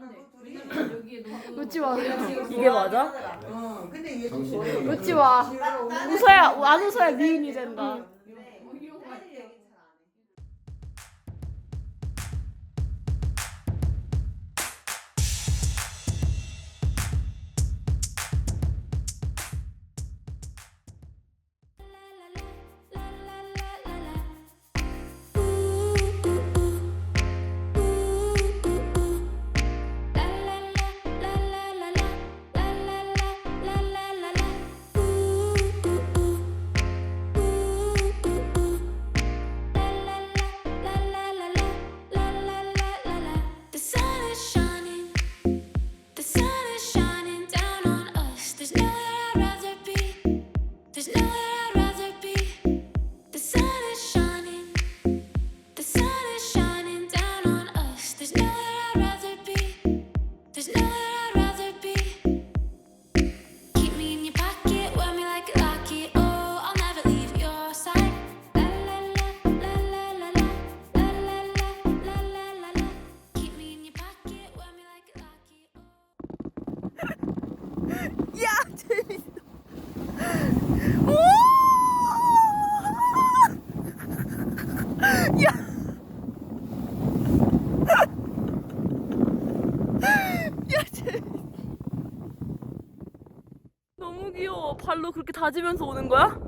아, 네. 안돼 웃지 마 이게 맞아? 어, 근데 얘좀 웃지 마. 웃어야 안 웃어야 미인이 된다. 발로 그렇게 다지면서 오는 거야?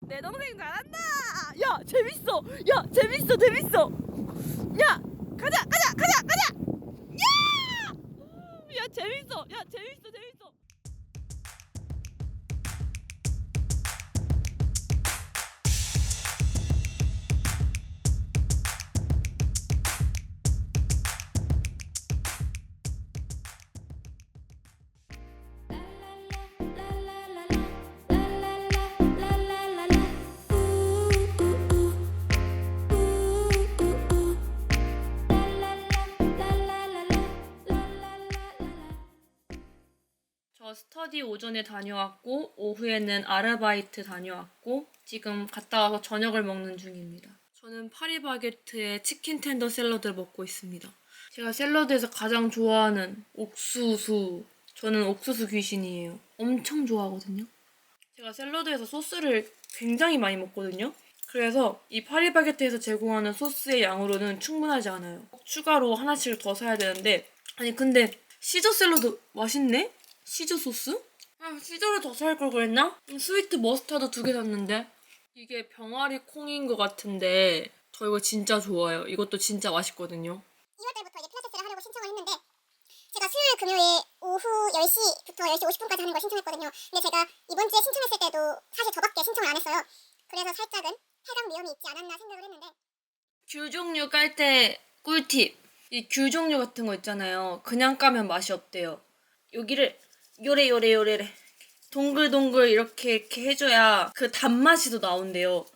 내 동생 잘한다. 야 재밌어. 야 재밌어 재밌어. 저 스터디 오전에 다녀왔고 오후에는 아르바이트 다녀왔고 지금 갔다 와서 저녁을 먹는 중입니다. 저는 파리바게트에 치킨 텐더 샐러드를 먹고 있습니다. 제가 샐러드에서 가장 좋아하는 옥수수. 저는 옥수수 귀신이에요. 엄청 좋아하거든요. 제가 샐러드에서 소스를 굉장히 많이 먹거든요. 그래서 이 파리바게트에서 제공하는 소스의 양으로는 충분하지 않아요. 추가로 하나씩 더 사야 되는데 아니 근데 시저 샐러드 맛있네? 시저 소스? 아 시저를 더 살 걸 그랬나? 음, 스위트 머스타드 두 개 샀는데 이게 병아리 콩인 것 같은데 저 이거 진짜 좋아요. 이것도 진짜 맛있거든요. 2월 달부터 이제 필라테스를 하려고 신청을 했는데 제가 수요일 금요일 오후 10시부터 10시 50분까지 하는 걸 신청했거든요. 근데 제가 이번 주에 신청했을 때도 사실 저밖에 신청을 안 했어요. 그래서 살짝은 폐강 위험이 있지 않았나 생각을 했는데 귤 종류 깔 때 꿀팁. 이 귤 종류 같은 거 있잖아요. 그냥 까면 맛이 없대요. 여기를 요래 요래 요래래 동글동글 이렇게 이렇게 해줘야 그 단맛이 더 나온대요.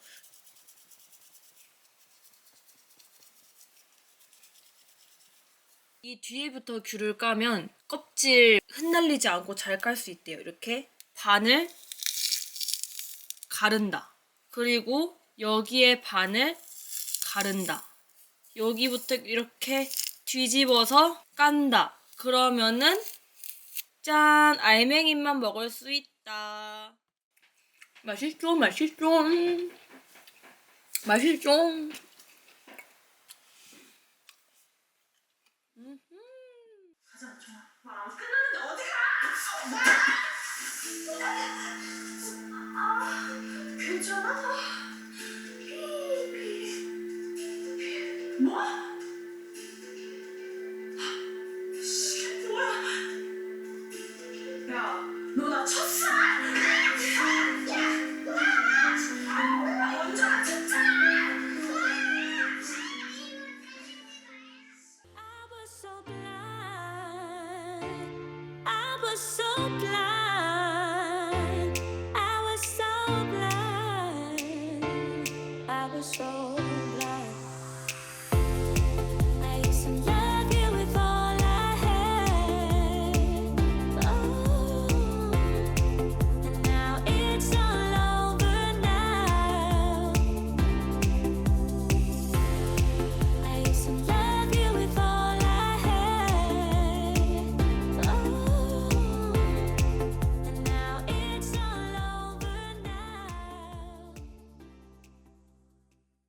이 뒤에부터 귤을 까면 껍질 흩날리지 않고 잘 깔 수 있대요. 이렇게 반을 가른다. 그리고 여기에 반을 가른다. 여기부터 이렇게 뒤집어서 깐다. 그러면은 짠 알맹이만 먹을 수 있다. 맛있죠, 맛있죠, 음. 맛있죠. 괜찮아? 뭐? soul.